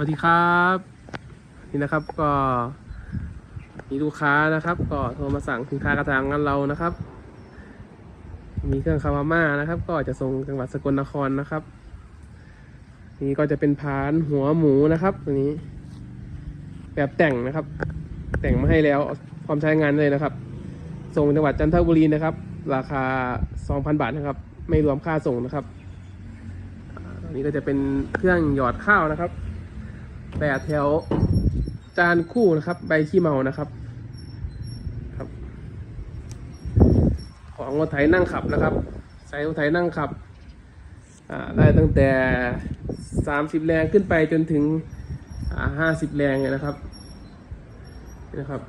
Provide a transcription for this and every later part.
วัสดีครับ นี่นะครับก็มีลูกค้านะครับ ก็โทรมาสั่งสินค้ากระทางงานเรานะครับ มีเครื่องคาวาม่านะครับ ก็จะส่งจังหวัดสกลนครนะครับ นี่ก็จะเป็นพานหัวหมูนะครับตัวนี้ แบบแต่งนะครับ แต่งมาให้แล้วพร้อมใช้งานเลยนะครับ ส่งจังหวัดจันทบุรีนะครับ ราคา 2,000 บาทนะครับ ไม่รวมค่าส่งนะครับอันนี้ก็จะเป็นเครื่องหยอดข้าวนะครับ แปดแถวจานคู่นะครับ ใบขี้เมานะครับ ครับ ของรถไถนั่งขับนะครับใส่รถไถนั่งขับอ่าได้ตั้งแต่สามสิบแรงขึ้นไปจนถึงห้าสิบแรงเลยนะครับนะครับ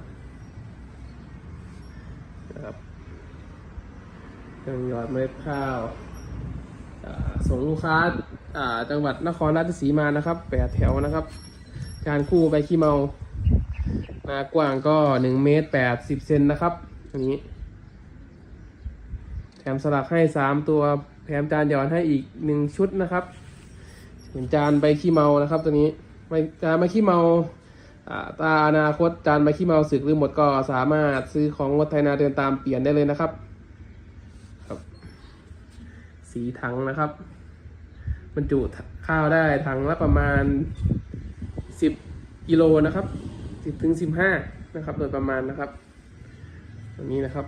นะครับเครื่องยอดเมล็ดข้าวอ่าส่งลูกค้าอ่าจังหวัดนครราชสีมานะครับแปดแถวนะครับ การคู่ใบขี้เมา หนากว้างก็หนึ่งเมตรแปดสิบเซนนะครับอันนี้ แถมสลักให้สามตัว แถมจานหย่อดให้อีกหนึ่งชุดนะครับเป็นจานใบขี้เมานะครับ ตัวนี้ใบจานใบขี้เมาอ่าตาอนาคตจานใบขี้เมาสึกหรือหมดก็สามารถซื้อของวัฒนาเดินตามเปลี่ยนได้เลยนะครับครับ สีถังนะครับบรรจุข้าวได้ถังละประมาณ สิบกิโลนะครับสิบถึงสิบห้านะครับ โดยประมาณนะครับตัวนี้นะครับ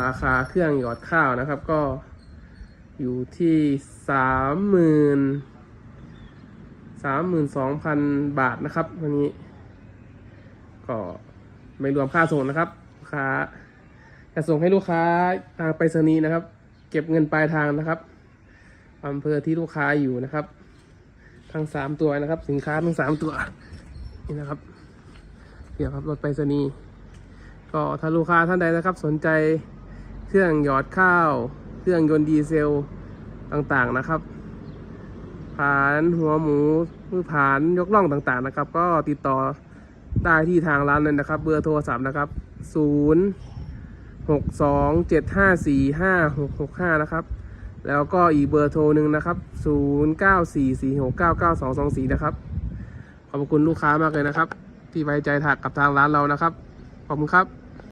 ราคาเครื่องหยอดข้าวนะครับ ก็อยู่ที่สามหมื่นสามหมื่นสองพันบาทนะครับวันนี้ ก็ไม่รวมค่าส่งนะครับค้าจะส่งให้ลูกค้าทางไปรษณีย์นะครับ เก็บเงินปลายทางนะครับ อำเภอที่ลูกค้าอยู่นะครับ ทั้งสามตัวนะครับ สินค้าทั้งสามตัวนี่นะครับเดี๋ยวครับรถไปรษณีย์ก็ถ้าลูกค้าท่านใดนะครับ สนใจเครื่องหยอดข้าว เครื่องยนต์ดีเซลต่างๆนะครับผานหัวหมูมือผานยกล่องต่างๆนะครับ ก็ติดต่อได้ที่ทางร้านเลยนะครับ เบอร์โทรศัพท์นะครับ0 6 2 7 5 4 5 6 6 5 นะครับ แล้วก็อีกเบอร์โทรหนึ่งนะครับ 0 9 4 4 6 9 9 2 2 4 นะครับ ขอบคุณลูกค้ามากเลยนะครับ ที่ไว้ใจถักกับทางร้านเรานะครับ ขอบคุณครับ